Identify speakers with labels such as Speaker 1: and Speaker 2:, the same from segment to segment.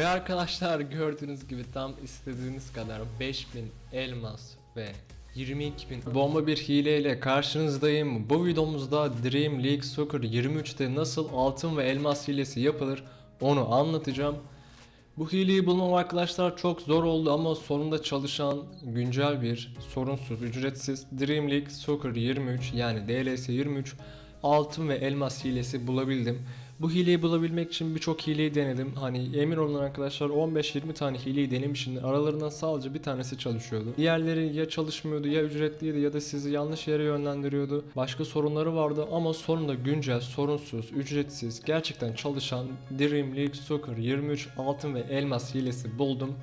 Speaker 1: Ve arkadaşlar gördüğünüz gibi tam istediğiniz kadar 5000 elmas ve 22.000 bomba bir hileyle karşınızdayım. Bu videomuzda Dream League Soccer 23'te nasıl altın ve elmas hilesi yapılır onu anlatacağım. Bu hileyi bulmam arkadaşlar çok zor oldu ama sonunda çalışan güncel bir sorunsuz ücretsiz Dream League Soccer 23 yani DLS 23 altın ve elmas hilesi bulabildim. Bu hileyi bulabilmek için birçok hileyi denedim. Hani emin olun arkadaşlar 15-20 tane hileyi denemişim. Aralarından sadece bir tanesi çalışıyordu. Diğerleri ya çalışmıyordu ya ücretliydi ya da sizi yanlış yere yönlendiriyordu. Başka sorunları vardı ama sonunda güncel, sorunsuz, ücretsiz, gerçekten çalışan Dream League Soccer 23 altın ve elmas hilesi buldum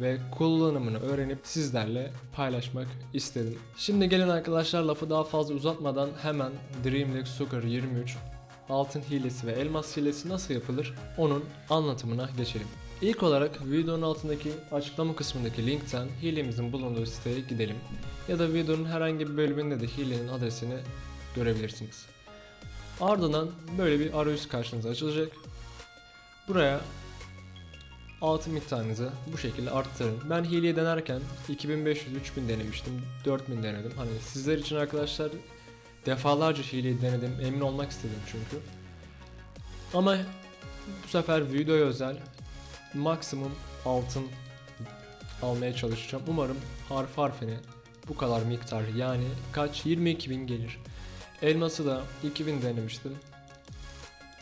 Speaker 1: ve kullanımını öğrenip sizlerle paylaşmak istedim. Şimdi gelin arkadaşlar lafı daha fazla uzatmadan hemen Dream League Soccer 23 altın hilesi ve elmas hilesi nasıl yapılır onun anlatımına geçelim. İlk olarak videonun altındaki açıklama kısmındaki linkten hilemizin bulunduğu siteye gidelim. Ya da videonun herhangi bir bölümünde de hilenin adresini görebilirsiniz. Ardından böyle bir arayüz karşınıza açılacak. Buraya altın miktarınızı bu şekilde arttırın. Ben hileyi denerken 2500-3000 denemiştim. 4000 denedim. Hani sizler için arkadaşlar defalarca hileyi denedim. Emin olmak istedim çünkü. Ama bu sefer videoya özel maksimum altın almaya çalışacağım. Umarım harf harfine bu kadar miktar yani kaç 22.000 gelir. Elması da 2000 denemiştim.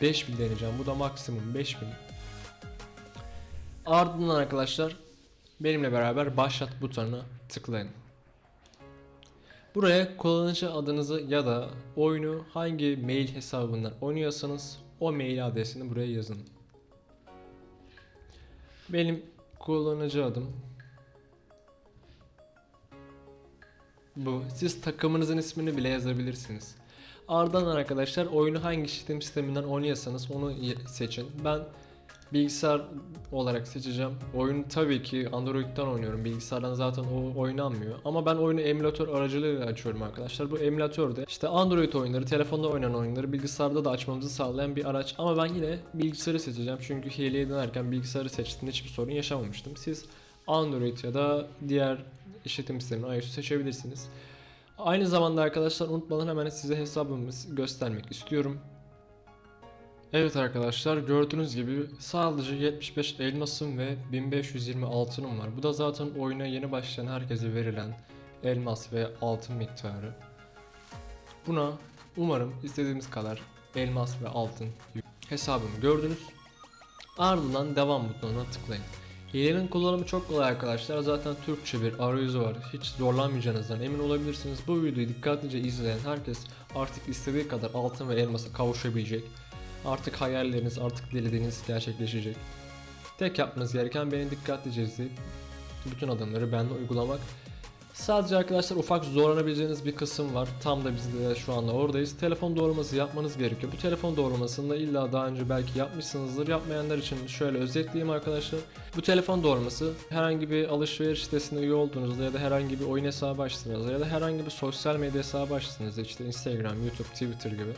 Speaker 1: 5000 deneyeceğim. Bu da maksimum 5000. Ardından arkadaşlar benimle beraber başlat butonuna tıklayın. Buraya kullanıcı adınızı ya da oyunu hangi mail hesabından oynuyorsanız o mail adresini buraya yazın. Benim kullanıcı adım bu. Siz takımınızın ismini bile yazabilirsiniz. Ardından arkadaşlar oyunu hangi işletim sisteminden oynuyorsanız onu seçin. Ben bilgisayar olarak seçeceğim. Oyunu tabii ki Android'den oynuyorum. Bilgisayardan zaten o oynanmıyor. Ama ben oyunu emülatör aracılığıyla açıyorum arkadaşlar. Bu emülatörde işte Android oyunları, telefonda oynanan oyunları bilgisayarda da açmamızı sağlayan bir araç. Ama ben yine bilgisayarı seçeceğim. Çünkü hileyi denerken bilgisayarı seçtiğimde hiçbir sorun yaşamamıştım. Siz Android ya da diğer işletim sistemini iOS seçebilirsiniz. Aynı zamanda arkadaşlar unutmadan hemen size hesabımızı göstermek istiyorum. Evet arkadaşlar gördüğünüz gibi sadece 75 elmasım ve 1520 altınım var. Bu da zaten oyuna yeni başlayan herkese verilen elmas ve altın miktarı. Buna umarım istediğimiz kadar elmas ve altın hesabımı gördünüz. Ardından devam butonuna tıklayın. Hilenin kullanımı çok kolay arkadaşlar. Zaten Türkçe bir arayüzü var. Hiç zorlanmayacağınızdan emin olabilirsiniz. Bu videoyu dikkatlice izleyen herkes artık istediği kadar altın ve elmasa kavuşabilecek. Artık hayalleriniz, artık dilediğiniz gerçekleşecek. Tek yapmanız gereken beni dikkatlice izleyip bütün adımları benimle uygulamak. Sadece arkadaşlar ufak zorlanabileceğiniz bir kısım var. Tam da biz de şu anda oradayız. Telefon doğrulaması yapmanız gerekiyor. Bu telefon doğrulamasını da illa daha önce belki yapmışsınızdır. Yapmayanlar için şöyle özetleyeyim arkadaşlar. Bu telefon doğrulaması herhangi bir alışveriş sitesine üye olduğunuzda ya da herhangi bir oyun hesabı açtığınızda ya da herhangi bir sosyal medya hesabı açtığınızda işte Instagram, YouTube, Twitter gibi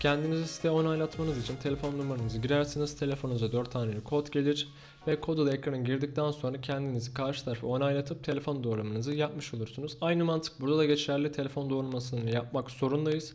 Speaker 1: Kendinizi site onaylatmanız için telefon numaranızı girersiniz. Telefonunuza 4 tane kod gelir ve kodu ekrana girdikten sonra kendinizi karşı tarafa onaylatıp telefon doğramanızı yapmış olursunuz. Aynı mantık burada da geçerli. Telefon doğramasını yapmak zorundayız.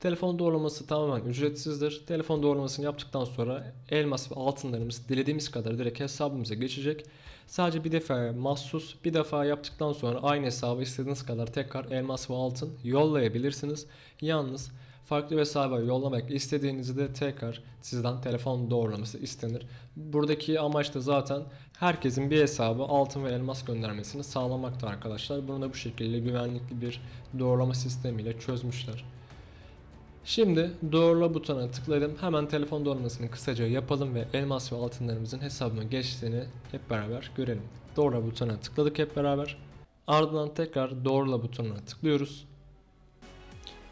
Speaker 1: Telefon doğrulaması tamamen ücretsizdir. Telefon doğrulamasını yaptıktan sonra elmas ve altınlarımız dilediğimiz kadar direkt hesabımıza geçecek. Sadece bir defa mahsus bir defa yaptıktan sonra aynı hesabı istediğiniz kadar tekrar elmas ve altın yollayabilirsiniz. Yalnız farklı bir hesaba yollamak istediğinizde tekrar sizden telefon doğrulaması istenir. Buradaki amaç da zaten herkesin bir hesabı altın ve elmas göndermesini sağlamaktır arkadaşlar. Bunu da bu şekilde güvenlikli bir doğrulama sistemiyle çözmüşler. Şimdi doğrula butonuna tıkladım. Hemen telefon doğrulamasını kısaca yapalım ve elmas ve altınlarımızın hesabına geçtiğini hep beraber görelim. Doğrula butonuna tıkladık hep beraber. Ardından tekrar doğrula butonuna tıklıyoruz.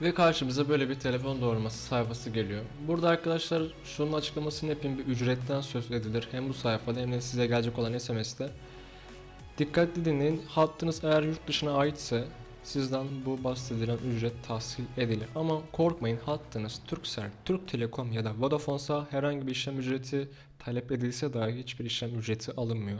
Speaker 1: Ve karşımıza böyle bir telefon doğrulaması sayfası geliyor. Burada arkadaşlar şunun açıklamasını yapayım bir ücretten söz edilir. Hem bu sayfada hem de size gelecek olan SMS'te. Dikkatli dinleyin. Hattınız eğer yurt dışına aitse sizden bu bahsedilen ücret tahsil edilir. Ama korkmayın hattınız Turkcell, Türk Telekom ya da Vodafone'sa herhangi bir işlem ücreti talep edilse dahi hiçbir işlem ücreti alınmıyor.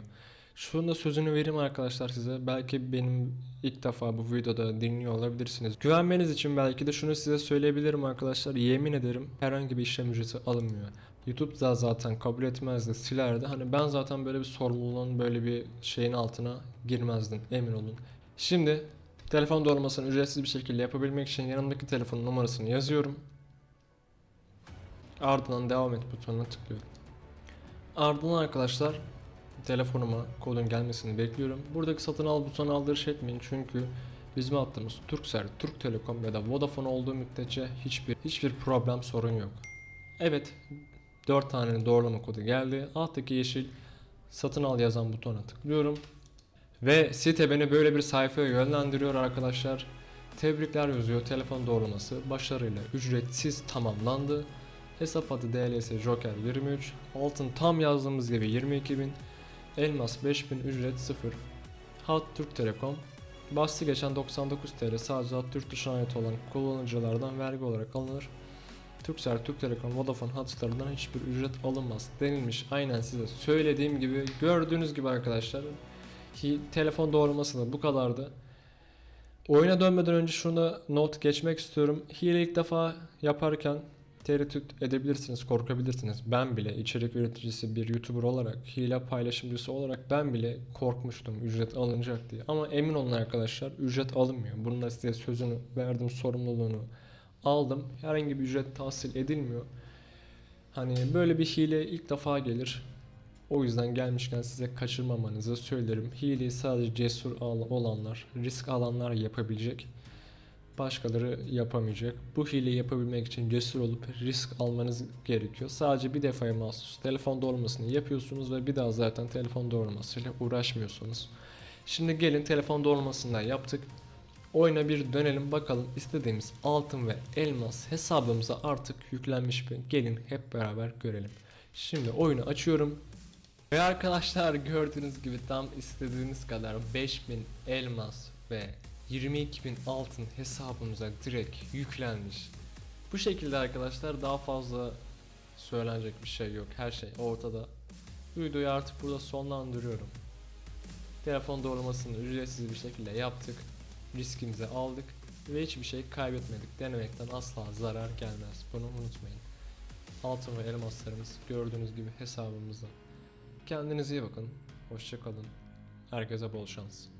Speaker 1: Şunun da sözünü vereyim arkadaşlar size. Belki benim ilk defa bu videoda dinliyor olabilirsiniz. Güvenmeniz için belki de şunu size söyleyebilirim arkadaşlar. Yemin ederim herhangi bir işlem ücreti alınmıyor. YouTube da zaten kabul etmezdi, silerdi. Hani ben zaten böyle bir sorumluluğun böyle bir şeyin altına girmezdim emin olun. Şimdi telefon doğrulmasını ücretsiz bir şekilde yapabilmek için yanımdaki telefonun numarasını yazıyorum. Ardından devam et butonuna tıklıyorum. Ardından arkadaşlar telefonuma kodun gelmesini bekliyorum. Buradaki satın al butonuna aldırış etmeyin çünkü bizim hattımız Turkcell, Türk Telekom ya da Vodafone olduğu müddetçe hiçbir hiçbir problem sorun yok. Evet 4 tane doğrulama kodu geldi. Alttaki yeşil satın al yazan butona tıklıyorum. Ve site beni böyle bir sayfaya yönlendiriyor arkadaşlar. Tebrikler yazıyor. Telefon doğrulaması başarıyla ücretsiz tamamlandı. Hesap adı DLS Joker 23. Altın tam yazdığımız gibi 22.000. Elmas 5000 ücret 0. Hat Türk Telekom. Bahsi geçen 99 TL sadece Türk dışına ait olan kullanıcılardan vergi olarak alınır. Turkcell, Türk Telekom, Vodafone hatlarından hiçbir ücret alınmaz denilmiş. Aynen size söylediğim gibi gördüğünüz gibi arkadaşlar. Hi, telefon doğrulması da bu kadardı. Oyuna dönmeden önce şunu not geçmek istiyorum. Hile ilk defa yaparken tereddüt edebilirsiniz, korkabilirsiniz. Ben bile içerik üreticisi bir YouTuber olarak, hile paylaşımcısı olarak ben bile korkmuştum ücret alınacak diye. Ama emin olun arkadaşlar ücret alınmıyor. Bunun da size sözünü verdim, sorumluluğunu aldım. Herhangi bir ücret tahsil edilmiyor. Hani böyle bir hile ilk defa gelir. O yüzden gelmişken size kaçırmamanızı söylerim. Hileyi sadece cesur olanlar, risk alanlar yapabilecek. Başkaları yapamayacak. Bu hileyi yapabilmek için cesur olup risk almanız gerekiyor. Sadece bir defaya mahsus telefon doğrulmasını yapıyorsunuz ve bir daha zaten telefon doğrulmasıyla uğraşmıyorsunuz. Şimdi gelin telefon doğrulmasını da yaptık. Oyuna bir dönelim bakalım istediğimiz altın ve elmas hesabımıza artık yüklenmiş mi? Gelin hep beraber görelim. Şimdi oyunu açıyorum. Ve arkadaşlar gördüğünüz gibi tam istediğiniz kadar 5000 elmas ve 22.000 altın hesabımıza direkt yüklenmiş. Bu şekilde arkadaşlar daha fazla söylenecek bir şey yok. Her şey ortada. Videoyu artık burada sonlandırıyorum. Telefon doğrulamasını ücretsiz bir şekilde yaptık. Riskimizi aldık ve hiçbir şey kaybetmedik. Denemekten asla zarar gelmez. Bunu unutmayın. Altın ve elmaslarımız gördüğünüz gibi hesabımızda. Kendinize iyi bakın. Hoşça kalın. Herkese bol şans.